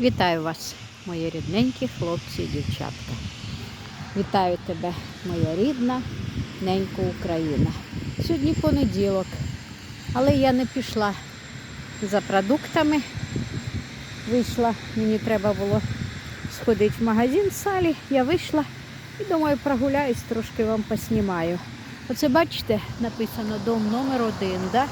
Вітаю вас, мої рідненькі хлопці і дівчатка. Вітаю тебе, моя рідна, ненька Україна. Сьогодні понеділок, але я не пішла за продуктами. Вийшла, мені треба було сходити в магазин Салі. Я вийшла і думаю, прогуляюсь, трошки вам поснімаю. Оце бачите, написано дом номер один, да?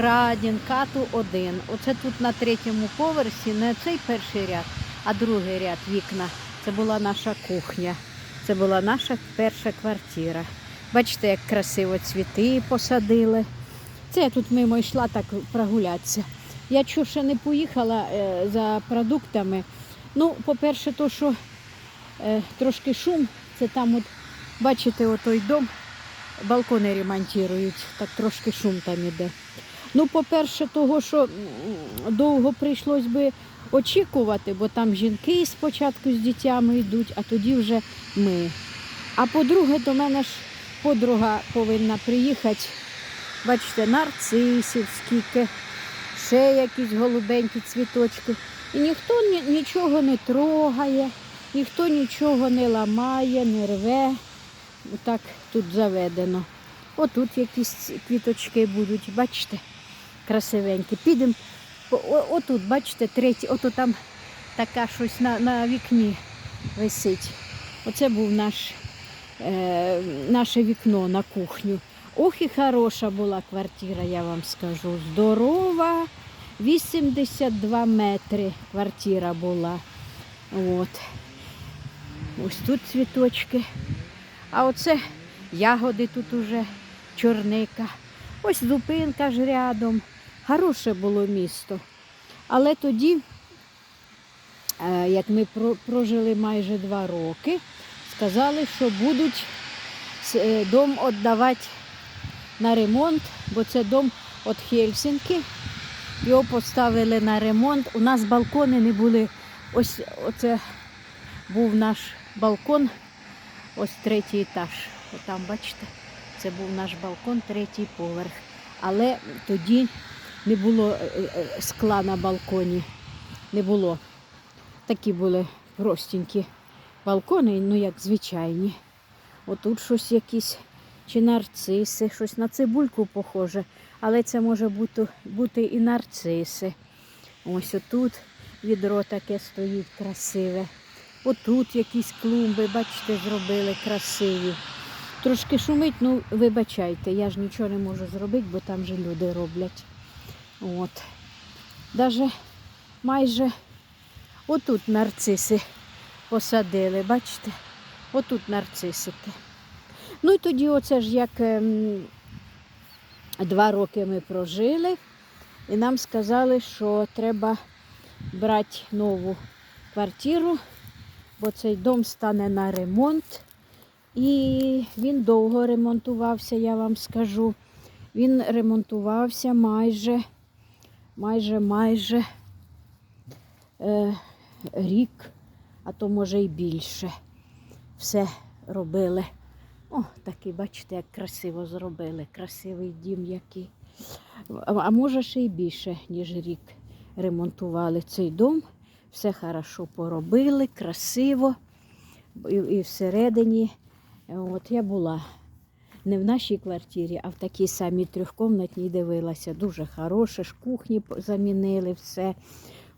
Радін, кату 1. Оце тут на третьому поверсі, не цей перший ряд, а другий ряд вікна. Це була наша кухня. Це була наша перша квартира. Бачите, як красиво цвіти посадили. Це я тут мимо йшла так прогулятися. Я чого ще не поїхала е, за продуктами. Ну, по-перше, то, що е, трошки шум, це там, от, бачите, отой дом, балкони ремонтують, так трошки шум там іде. Ну, по-перше, того, що довго прийшлось би очікувати, бо там жінки спочатку з дітями йдуть, а тоді вже ми. А по-друге, до мене ж подруга повинна приїхати. Бачите, нарцисів скільки, ще якісь голубенькі цвіточки. І ніхто ні- нічого не трогає, ніхто нічого не ламає, не рве. Отак тут заведено. Отут якісь квіточки будуть, бачите, красивенькі. Підемо. Отут, бачите, третій, ото там така щось на, на вікні висить. Оце був наш, е, наше вікно на кухню. Ох і хороша була квартира, я вам скажу. Здорова. 82 метри квартира була. От. Ось тут цвіточки. А оце ягоди тут уже, чорника. Ось зупинка ж рядом. Хороше було місто. Але тоді, е, як ми прожили майже два роки, сказали, що будуть е, дом віддавати на ремонт, бо це дом від Хельсінки. Його поставили на ремонт. У нас балкони не були. Ось оце був наш балкон, ось третій етаж. Отам, бачите, це був наш балкон, третій поверх. Але тоді не було е, е, скла на балконі. Не було. Такі були простенькі балкони, ну як звичайні. Отут щось якісь чи нарциси, щось на цибульку похоже, але це може бути, бути і нарциси. Ось отут відро таке стоїть красиве. Отут якісь клумби, бачите, зробили красиві. Трошки шумить, ну вибачайте, я ж нічого не можу зробити, бо там же люди роблять. От. Даже майже отут нарциси посадили, бачите? Отут нарцисики. Ну і тоді оце ж як ем, два роки ми прожили, і нам сказали, що треба брати нову квартиру, бо цей дом стане на ремонт. І він довго ремонтувався, я вам скажу. Він ремонтувався майже, майже, майже е, рік, а то може і більше. Все робили. О, такий, бачите, як красиво зробили. Красивий дім який. А, може ще й більше, ніж рік ремонтували цей дом. Все хорошо поробили, красиво. І, і всередині. От я була не в нашій квартирі, а в такій самій трьохкомнатній дивилася. Дуже хороше, ж кухні замінили все,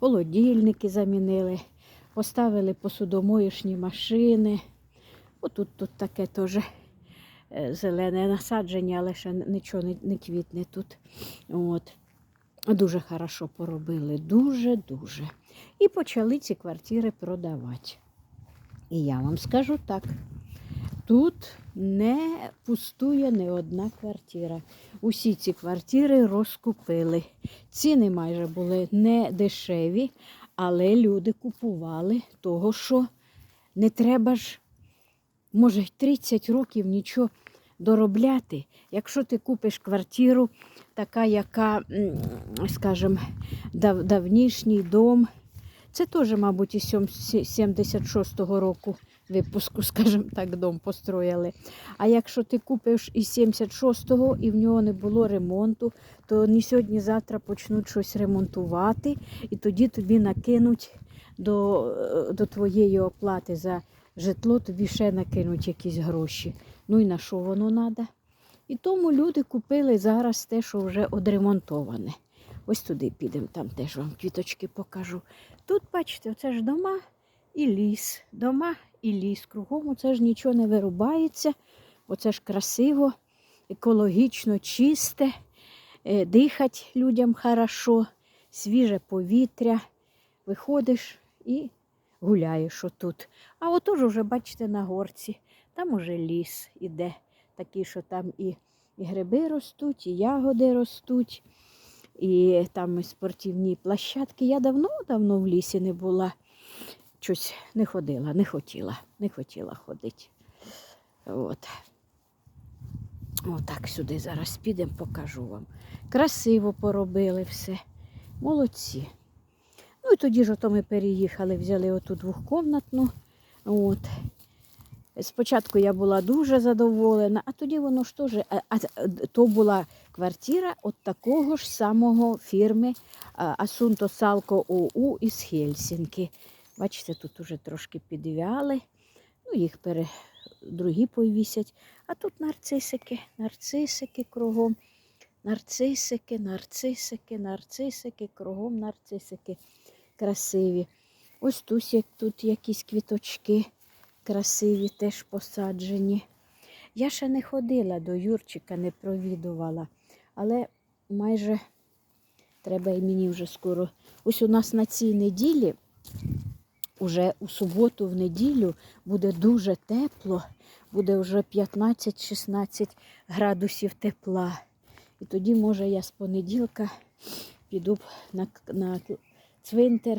холодильники замінили, поставили посудомоєшні машини. Отут тут таке теж е, зелене насадження, але ще нічого не, не квітне тут. От. Дуже хорошо поробили, дуже-дуже. І почали ці квартири продавати. І я вам скажу так: тут не пустує не одна квартира. Усі ці квартири розкупили. Ціни майже були не дешеві, але люди купували того, що не треба ж, може, 30 років нічого доробляти. Якщо ти купиш квартиру, така, яка, скажімо, дав, давнішній дом, це теж, мабуть, із сьом- 76-го року випуску, скажімо так, дом построїли. А якщо ти купиш із 76-го і в нього не було ремонту, то ні сьогодні, завтра почнуть щось ремонтувати, і тоді тобі накинуть до, е, до твоєї оплати за житло тобі ще накинуть якісь гроші. Ну і на що воно треба? І тому люди купили зараз те, що вже одремонтоване. Ось туди підемо, там теж вам квіточки покажу. Тут, бачите, оце ж дома і ліс. Дома і ліс. Кругом оце ж нічого не вирубається. Оце ж красиво, екологічно чисте, е, дихать людям хорошо, свіже повітря. Виходиш і гуляєш отут. А отож уже, бачите, на горці, там уже ліс іде, такий, що там і, і гриби ростуть, і ягоди ростуть, і там і спортивні площадки. Я давно-давно в лісі не була. Щось не ходила, не хотіла, не хотіла ходити. От. Отак сюди зараз підемо, покажу вам. Красиво поробили все. Молодці. Ну і тоді ж ото ми переїхали, взяли оту двохкомнатну. От. Спочатку я була дуже задоволена, а тоді воно ж теж, а, то була квартира от такого ж самого фірми Асунто Салко ОУ із Хельсінки. Бачите, тут уже трошки підвяли, ну їх пере, другі повісять. А тут нарцисики, нарцисики кругом. Нарцисики, нарцисики, нарцисики, кругом нарцисики красиві. Ось тут, як- тут якісь квіточки красиві, теж посаджені. Я ще не ходила до Юрчика, не провідувала, але майже треба і мені вже скоро. Ось у нас на цій неділі, уже у суботу, в неділю, буде дуже тепло, буде вже 15-16 градусів тепла. І тоді, може, я з понеділка піду на, на цвинтар,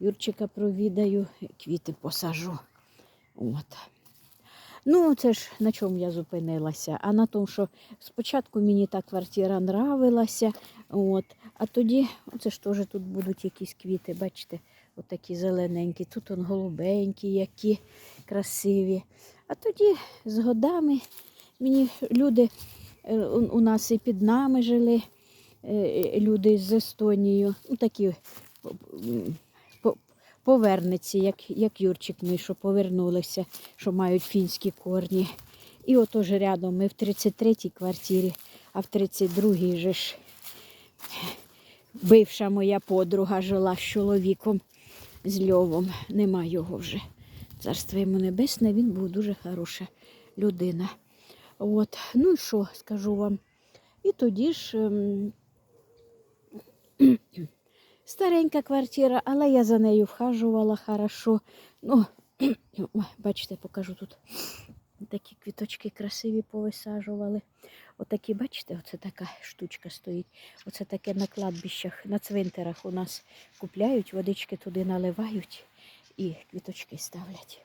Юрчика провідаю, квіти посажу. От. Ну, це ж на чому я зупинилася? А на тому, що спочатку мені та квартира нравилася, от, а тоді, оце ж теж тут будуть якісь квіти, бачите, отакі зелененькі, тут он голубенькі, які красиві. А тоді з годами мені люди е, у нас і під нами жили е, люди з Естонії, ну такі м, по- повернеться, як, як Юрчик ми, що повернулися, що мають фінські корні. І отож рядом ми в 33-й квартирі, а в 32-й же ж бивша моя подруга жила з чоловіком, з Льовом. Нема його вже. Царство йому небесне, він був дуже хороша людина. От. Ну і що скажу вам? І тоді ж ем, старенька квартира, але я за нею вхажувала хорошо. Ну, бачите, покажу тут. Такі квіточки красиві повисаджували. Отакі, бачите, оце така штучка стоїть. Оце таке на кладбищах, на цвинтарах у нас купляють, водички туди наливають і квіточки ставлять.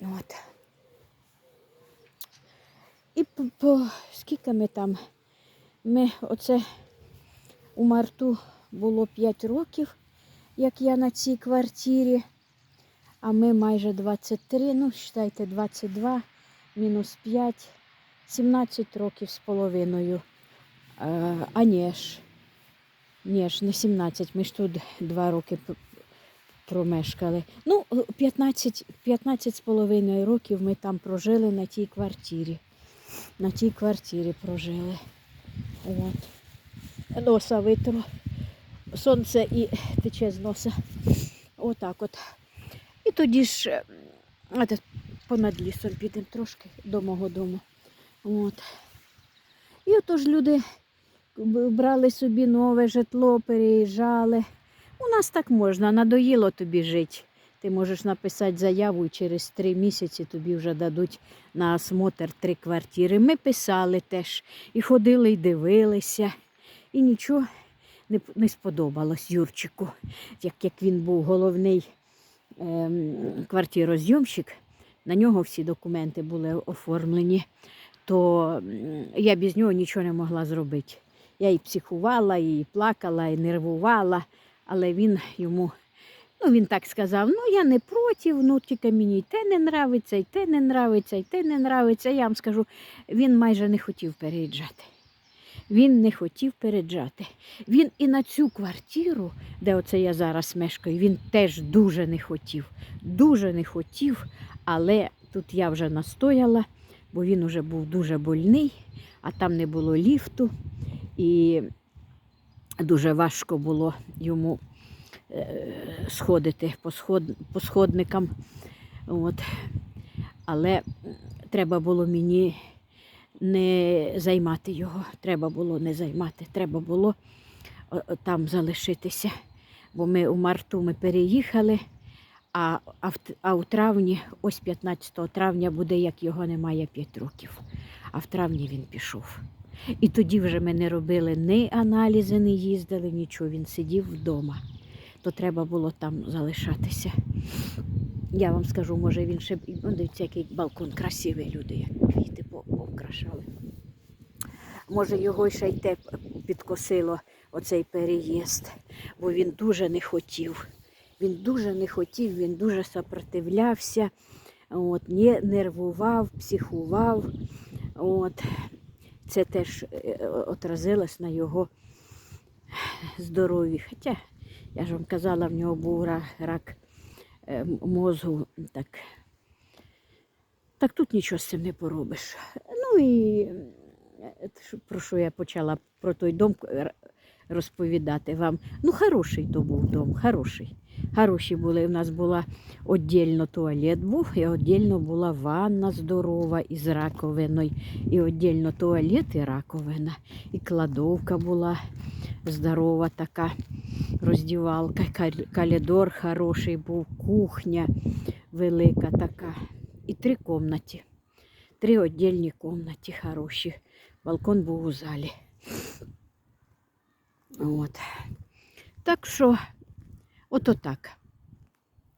От. І по, по скільки ми там? Ми оце у марту було 5 років, як я на цій квартирі, а ми майже 23, ну, вважайте, 22, мінус 5, 17 років з половиною. А, а ні ж, ні ж, не 17, ми ж тут 2 роки промешкали. Ну, 15, 15 з половиною років ми там прожили на тій квартирі. На тій квартирі прожили. От. Носа витру. Сонце і тече з носа. Отак от. Тоді ж е, понад лісом підемо трошки до мого дому. От. І отож люди брали собі нове житло, переїжджали. У нас так можна, надоїло тобі жити. Ти можеш написати заяву і через три місяці тобі вже дадуть на осмотр три квартири. Ми писали теж і ходили, і дивилися. І нічого не, не сподобалось Юрчику, як, як він був головний квартирозйомщик, на нього всі документи були оформлені, то я без нього нічого не могла зробити. Я і психувала, і плакала, і нервувала, але він йому, ну він так сказав, ну я не проти, ну тільки мені і те не нравиться, і те не нравиться, і те не нравиться. Я вам скажу, він майже не хотів переїжджати. Він не хотів переджати. Він і на цю квартиру, де оце я зараз мешкаю, він теж дуже не хотів. Дуже не хотів, але тут я вже настояла, бо він уже був дуже больний, а там не було ліфту. І дуже важко було йому е, сходити по, сход, по сходникам. От. Але треба було мені не займати його. Треба було не займати. Треба було о, о, там залишитися. Бо ми у марту ми переїхали, а, а, в, а у травні, ось 15 травня буде, як його немає 5 років. А в травні він пішов. І тоді вже ми не робили ні аналізи, не їздили, нічого. Він сидів вдома. То треба було там залишатися. Я вам скажу, може він ще ну, дивіться, який балкон красивий, люди, як квіти по- повкрашали. Може, його ще й те підкосило, оцей переїзд, бо він дуже не хотів. Він дуже не хотів, він дуже сопротивлявся, от, не нервував, психував. От. Це теж е, отразилось на його здоров'ї. Хоча, я ж вам казала, в нього був ра- рак е, мозгу. Так, так тут нічого з цим не поробиш. Ну і е, про що я почала про той дом розповідати вам. Ну, хороший то був дом, хороший. Хороші були. У нас була віддільно туалет був, і віддільно була ванна здорова із раковиною, і віддільно туалет і раковина, і кладовка була здорова така, роздівалка, кал- калідор хороший був, кухня велика така. І три кімнаті. Три віддільні кімнаті хороші. Балкон був у залі. От. Так що, ото так.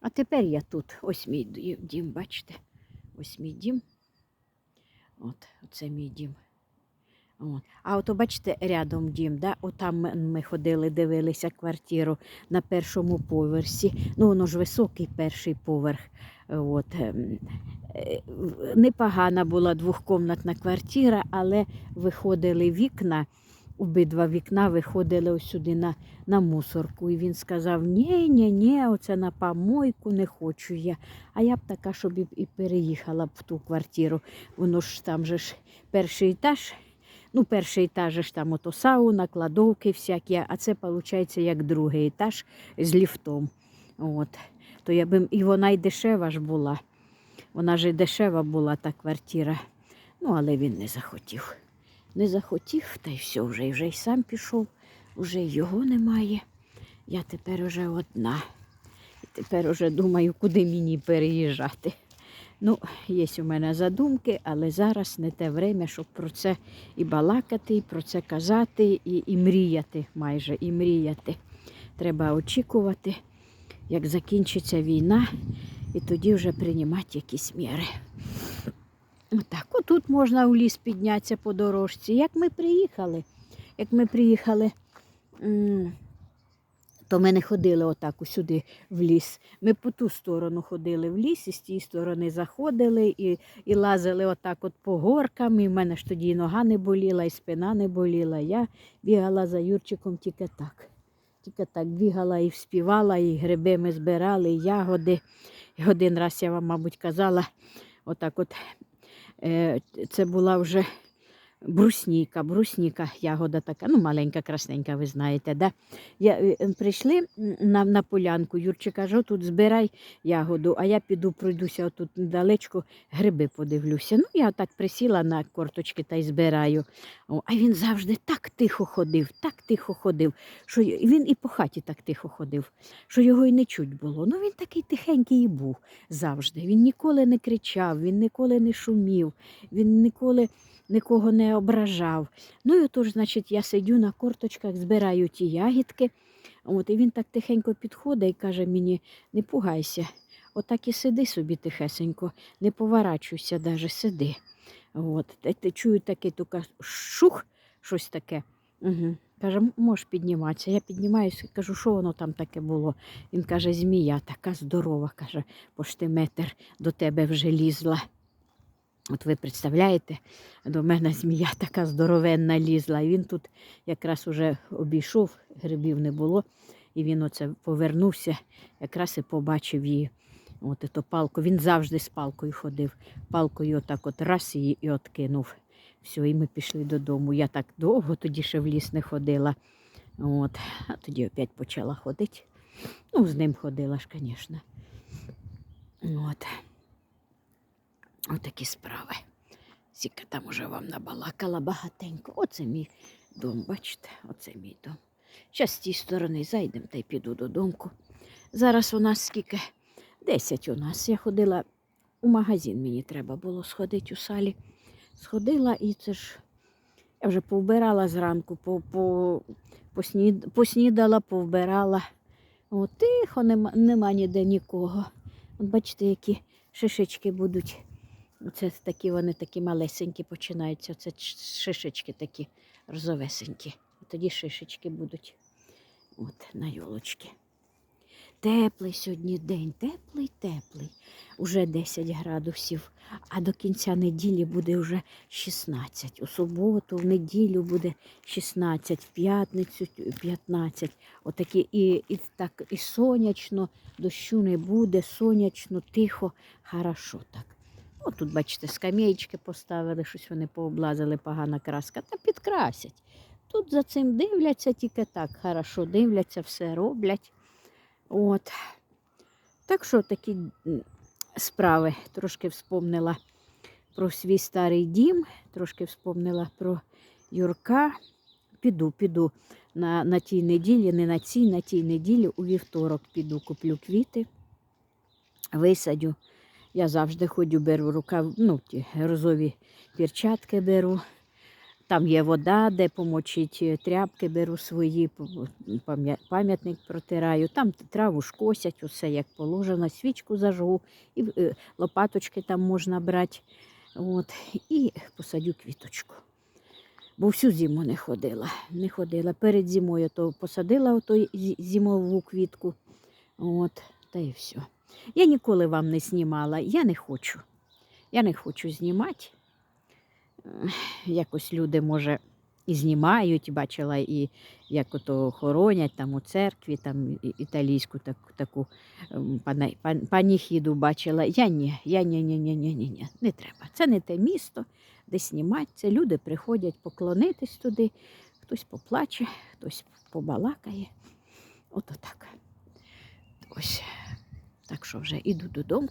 А тепер я тут. Ось мій ді- дім, бачите? Ось мій дім. От, оце мій дім. От. А от, бачите, рядом дім, да? Отам ми ходили, дивилися квартиру на першому поверсі. Ну, воно ж високий перший поверх. От. ем, е, Непогана була двохкомнатна квартира, але виходили вікна, обидва вікна виходили ось сюди на, на мусорку. І він сказав: ні, ні, ні, оце на помойку не хочу я. А я б така, щоб і, переїхала б в ту квартиру. Воно ж там же ж перший етаж. Ну, перший етаж ж там ото сауна, кладовки всякі, а це виходить як другий етаж з ліфтом. От. То я би, і вона й дешева ж була. Вона ж і дешева була та квартира. Ну, але він не захотів. Не захотів, та й все, вже, вже й сам пішов, вже його немає. Я тепер уже одна. І тепер уже думаю, куди мені переїжджати. Ну, є у мене задумки, але зараз не те время, щоб про це і балакати, і про це казати, і, і мріяти майже, і мріяти. Треба очікувати, як закінчиться війна, і тоді вже приймати якісь міри. Отак, отут можна в ліс піднятися по дорожці. Як ми приїхали, як ми приїхали, то ми не ходили отак сюди в ліс. Ми по ту сторону ходили в ліс, і з тієї сторони заходили і, і лазили отак от по горкам. І в мене ж тоді і нога не боліла, і спина не боліла. Я бігала за Юрчиком тільки так. Тільки так бігала і співала, і гриби ми збирали, і ягоди. І один раз я вам, мабуть, казала, отак от е, це була вже брусніка, брусніка, ягода така, ну маленька, красненька, ви знаєте. Да? Я, е, е, прийшли на, на полянку, Юрчик каже, тут збирай ягоду, а я піду пройдуся отут недалечко, гриби подивлюся. Ну, я так присіла на корточки та й збираю. О, а він завжди так тихо ходив, так тихо ходив, що він і по хаті так тихо ходив, що його й не чуть було. Ну він такий тихенький і був завжди. Він ніколи не кричав, він ніколи не шумів, він ніколи нікого не ображав. Ну і отож, значить, я сидю на корточках, збираю ті ягідки. От, і він так тихенько підходить і каже мені, не пугайся, отак і сиди собі тихесенько, не поворачуйся, даже сиди. От, чую тільки шух, щось таке. Угу. Каже, можеш підніматися. Я піднімаюся, і кажу, що воно там таке було. Він каже, змія така здорова, каже, пошти метр до тебе вже лізла. От ви представляєте, до мене змія така здоровенна лізла. І він тут якраз уже обійшов, грибів не було. І він оце повернувся, якраз і побачив її. От ето палку. Він завжди з палкою ходив. Палкою отак от раз її і откинув. Все, і ми пішли додому. Я так довго тоді ще в ліс не ходила. От. А тоді опять почала ходити. Ну, з ним ходила ж, звісно. От. Отакі справи. Сіка там уже вам набалакала багатенько. Оце мій дом, бачите, оце мій дом. Зараз з тієї сторони зайдемо та й піду додому. Зараз у нас скільки? Десять у нас. Я ходила у магазин, мені треба було сходити у салі. Сходила і це ж я вже повбирала зранку, по, по, поснід, поснідала, повбирала. О, тихо, нема, нема ніде нікого. От бачите, які шишечки будуть. Це такі вони такі малесенькі починаються. Це шишечки такі розовесенькі. Тоді шишечки будуть. От на йолочки. Теплий сьогодні день, теплий, теплий. Уже 10 градусів, а до кінця неділі буде вже 16. У суботу, в неділю буде 16, в п'ятницю 15. Отакі і, і так і сонячно, дощу не буде, сонячно, тихо, хорошо так. О, тут, бачите, скам'ячки поставили, щось вони пооблазили, погана краска, та підкрасять. Тут за цим дивляться тільки так, хорошо дивляться, все роблять. От. Так що такі справи. Трошки вспомнила про свій старий дім, трошки вспомнила про Юрка. Піду, піду на, на тій неділі, не на цій, на тій неділі, у вівторок піду, куплю квіти, висадю. Я завжди ходю, беру рукав, ну, ті розові перчатки беру. Там є вода, де помочить е, тряпки, беру свої, пам'ятник протираю. Там траву ж косять, усе як положено, свічку зажгу, і е, лопаточки там можна брати. От, і посадю квіточку. Бо всю зиму не ходила. Не ходила. Перед зимою то посадила ото зимову квітку. От, та і все. Я ніколи вам не знімала, я не хочу. Я не хочу знімати. Якось люди, може, і знімають, бачила, і як ото хоронять там у церкві, там італійську так, таку ем, паніхіду бачила. Я ні, я ні, ні, ні, ні, ні, ні, не треба. Це не те місто, де знімати. Це люди приходять поклонитись туди, хтось поплаче, хтось побалакає. Ото так. Ось. Так що вже іду додому.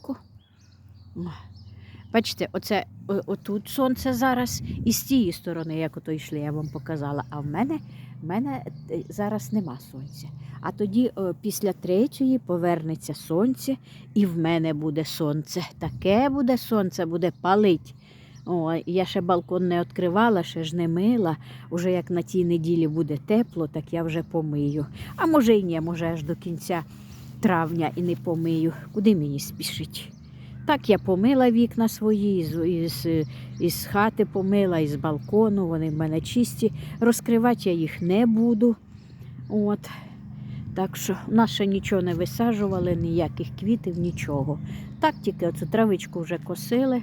Бачите, оце отут сонце зараз, і з тієї сторони, як ото йшли, я вам показала. А в мене, в мене е, зараз нема сонця. А тоді о, після третьої повернеться сонце, і в мене буде сонце. Таке буде сонце, буде палить. О, я ще балкон не відкривала, ще ж не мила. Уже як на тій неділі буде тепло, так я вже помию. А може й ні, може аж до кінця травня і не помию. Куди мені спішить? Так я помила вікна свої, із, із, із хати помила, із балкону, вони в мене чисті. Розкривати я їх не буду. От. Так що в нас ще нічого не висаджували, ніяких квітів, нічого. Так, тільки оцю травичку вже косили.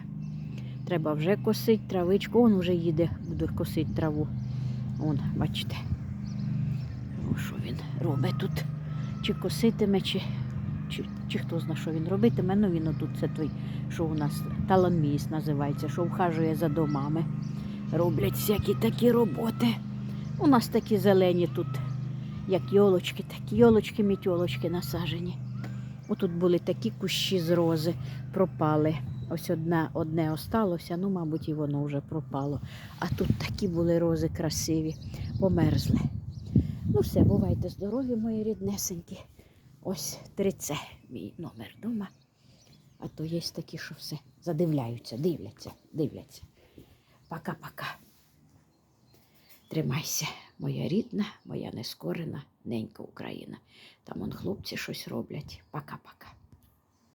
Треба вже косити травичку. Он вже їде, буду косити траву. Он, бачите. Що він робить тут? Чи коситиме, чи, чи, чи хто знає, що він робитиме. Ну він отут це той, що у нас таланміст називається, що вхажує за домами. Роблять всякі такі роботи. У нас такі зелені тут, як йолочки, такі йолочки, мітьолочки насажені. Отут були такі кущі з рози, пропали. Ось одне, одне осталося, ну, мабуть, і воно вже пропало. А тут такі були рози красиві, померзли. Ну, все, бувайте здорові, мої ріднесенькі. Ось 3C мій номер дома. А то є такі, що все задивляються, дивляться, дивляться. Пока-пока. Тримайся, моя рідна, моя нескорена, ненька Україна. Там он хлопці щось роблять. Пока-пока.